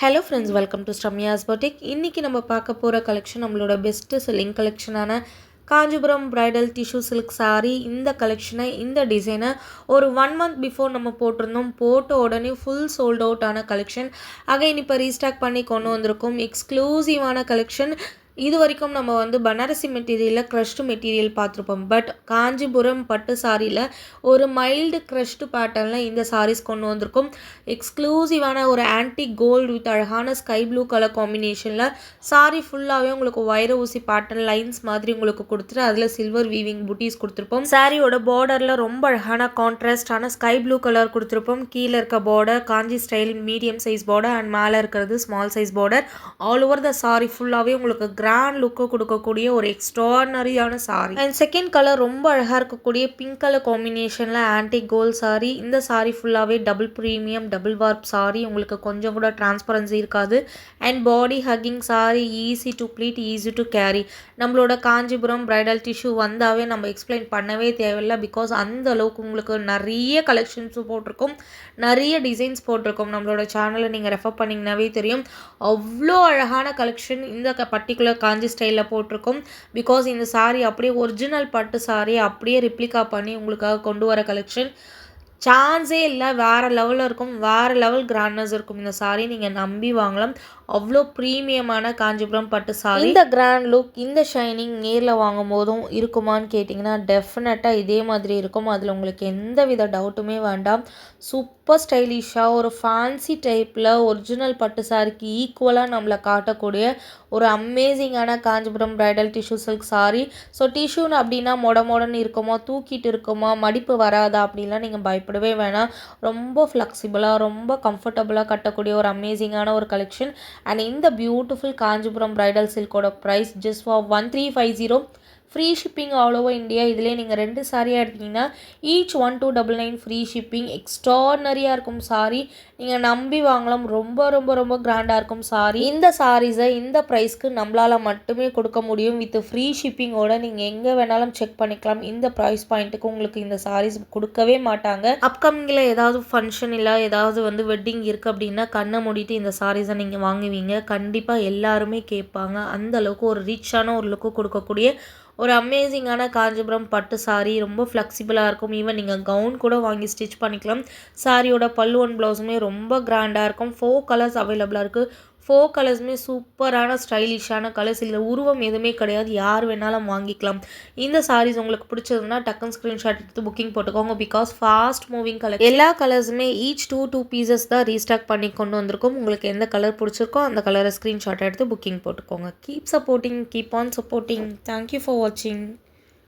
Hello friends welcome to ஸ்டம்யாஸ் பட்டிக் இன்றைக்கி நம்ம பார்க்க போகிற கலெக்ஷன் நம்மளோட best selling கலெக்ஷனான Kanchipuram bridal tissue silk sari இந்த கலெக்ஷனை இந்த டிசைனை ஒரு ஒன் மந்த் பிஃபோர் நம்ம போட்டிருந்தோம். போட்ட உடனே ஃபுல் சோல்ட் அவுட் ஆன கலெக்ஷன் அகைன் இப்போ ரீஸ்டாக் பண்ணி கொண்டு வந்திருக்கோம். எக்ஸ்க்ளூசிவான கலெக்ஷன் இது வரைக்கும் நம்ம வந்து பனாரசி மெட்டீரியலில் க்ரஷ்டு மெட்டீரியல் பார்த்துருப்போம். பட் காஞ்சிபுரம் பட்டு சாரியில் ஒரு மைல்டு க்ரஷ்டு பேட்டர்னில் இந்த சாரீஸ் கொண்டு வந்திருக்கும். எக்ஸ்க்ளூசிவான ஒரு ஆன்டி கோல்டு வித் அழகான ஸ்கை ப்ளூ கலர் காம்பினேஷனில் சாரீ ஃபுல்லாகவே உங்களுக்கு வைர ஊசி பேட்டர்ன் லைன்ஸ் மாதிரி உங்களுக்கு கொடுத்துட்டு அதில் சில்வர் வீவிங் புட்டீஸ் கொடுத்துருப்போம். சாரியோட பார்டரில் ரொம்ப அழகான கான்ட்ராஸ்டான ஸ்கை ப்ளூ கலர் கொடுத்துருப்போம். கீழே இருக்க border Kanchi style medium size border and மேலே இருக்கிறது small size border all over the sari ஃபுல்லாகவே உங்களுக்கு கிராண்ட் லுக்கு கொடுக்கக்கூடிய ஒரு எக்ஸ்ட்ரானரியான சாரி அண்ட் செகண்ட் கலர் ரொம்ப அழகாக இருக்கக்கூடிய பிங்க் கலர் காம்பினேஷனில் ஆன்டி கோல்ட் சாரி இந்த சாரி ஃபுல்லாகவே double premium double warp sari உங்களுக்கு கொஞ்சம் கூட டிரான்ஸ்பரன்சி இருக்காது. And body hugging sari easy to pleat easy to carry நம்மளோட காஞ்சிபுரம் பிரைடல் டிஷ்யூ வந்தாவே நம்ம எக்ஸ்பிளைன் பண்ணவே தேவையில்லை. பிகாஸ் அந்த அளவுக்கு உங்களுக்கு நிறைய கலெக்ஷன்ஸும் போட்டிருக்கோம். நிறைய டிசைன்ஸ் போட்டிருக்கோம். நம்மளோட சேனலை நீங்கள் ரெஃபர் பண்ணிங்கனாவே தெரியும். அவ்வளோ அழகான கலெக்ஷன் இந்த பர்டிகுலர் காஞ்சி ஸ்டைலில் போட்டிருக்கோம். பிகாஸ் இந்த சாரீ அப்படியே ஒரிஜினல் பட்டு சாரீ அப்படியே ரிப்ளிகா பண்ணி உங்களுக்காக கொண்டு வர கலெக்ஷன் சான்ஸே இல்லை வேறு லெவலில் இருக்கும் வேறு லெவல் கிராண்ட்னஸ் இருக்கும் இந்த saree. நீங்கள் நம்பி வாங்கலாம். அவ்வளோ ப்ரீமியமான காஞ்சிபுரம் பட்டு சாரி இந்த கிராண்ட் லுக் இந்த ஷைனிங் நேரில் வாங்கும் போதும் இருக்குமான்னு கேட்டிங்கன்னா டெஃபினட்டாக இதே மாதிரி இருக்கும். அதில் உங்களுக்கு எந்த வித டவுட்டுமே வேண்டாம். சூப்பர் ஸ்டைலிஷாக ஒரு ஃபேன்சி டைப்பில் ஒரிஜினல் பட்டு சாரிக்கு ஈக்குவலாக நம்மளை காட்டக்கூடிய ஒரு அமேசிங்கான Kanchipuram bridal tissue silk sari so டிஷ்யூன்னு அப்படின்னா மொட மொடன்னு இருக்குமா தூக்கிட்டு இருக்குமா மடிப்பு வராதா அப்படின்லாம் நீங்கள் பயப்படவே வேணாம். ரொம்ப ஃப்ளெக்சிபிளாக ரொம்ப கம்ஃபர்டபுளாக கட்டக்கூடிய ஒரு அமேசிங்கான ஒரு கலெக்ஷன் அண்ட் இந்த beautiful Kanchipuram bridal சில்கோட price just for one three five zero free shipping all over India இதிலே நீங்கள் ரெண்டு சாரியாக எடுத்தீங்கன்னா each one two double nine free shipping எக்ஸ்ட்ரானரியாக இருக்கும் சாரி நீங்கள் நம்பி வாங்கலாம். ரொம்ப ரொம்ப ரொம்ப கிராண்டாக இருக்கும் சாரி இந்த சாரீஸை இந்த ப்ரைஸ்க்கு நம்மளால் மட்டுமே கொடுக்க முடியும். வித் ஃப்ரீ ஷிப்பிங்கோட நீங்கள் எங்கே வேணாலும் செக் பண்ணிக்கலாம். இந்த ப்ரைஸ் பாயிண்ட்டுக்கு உங்களுக்கு இந்த சாரீஸ் கொடுக்கவே மாட்டாங்க. அப்கமிங்கில் ஏதாவது ஃபங்க்ஷன் இல்லை ஏதாவது வந்து வெட்டிங் இருக்குது அப்படின்னா கண்ணை மூடிட்டு இந்த சாரீஸை நீங்கள் வாங்குவீங்க. கண்டிப்பாக எல்லாருமே கேட்பாங்க. அந்த அளவுக்கு ஒரு ரிச்சான ஒரு லுக்கு கொடுக்கக்கூடிய ஒரு அமேசிங்கான காஞ்சிபுரம் பட்டு சாரீ ரொம்ப ஃப்ளெக்சிபிளாக இருக்கும். ஈவன் நீங்கள் கவுன் கூட வாங்கி ஸ்டிச் பண்ணிக்கலாம். சாரியோட பல்லு ஒன் ப்ளவுஸுமே ரொம்ப கிராண்டாக இருக்கும். ஃபோர் கலர்ஸ் அவைலபிளாக இருக்குது ஃபோர் கலர்ஸுமே சூப்பரான ஸ்டைலிஷான கலர்ஸ் இதில் உருவம் எதுவுமே கிடையாது. யார் வேணாலும் வாங்கிக்கலாம். இந்த சாரீஸ் உங்களுக்கு பிடிச்சதுன்னா டக்குன்னு ஸ்க்ரீன்ஷாட் எடுத்து புக்கிங் போட்டுக்கோங்க. பிகாஸ் ஃபாஸ்ட் மூவிங் கலர் எல்லா கலர்ஸுமே ஈச் டூ டூ பீசஸ் தான் ரீஸ்டாக் பண்ணி கொண்டு வந்திருக்கோம். உங்களுக்கு எந்த கலர் பிடிச்சிருக்கோ அந்த கலரை ஸ்க்ரீன்ஷாட் எடுத்து புக்கிங் போட்டுக்கோங்க. Keep supporting keep on supporting thank you for வாட்சிங்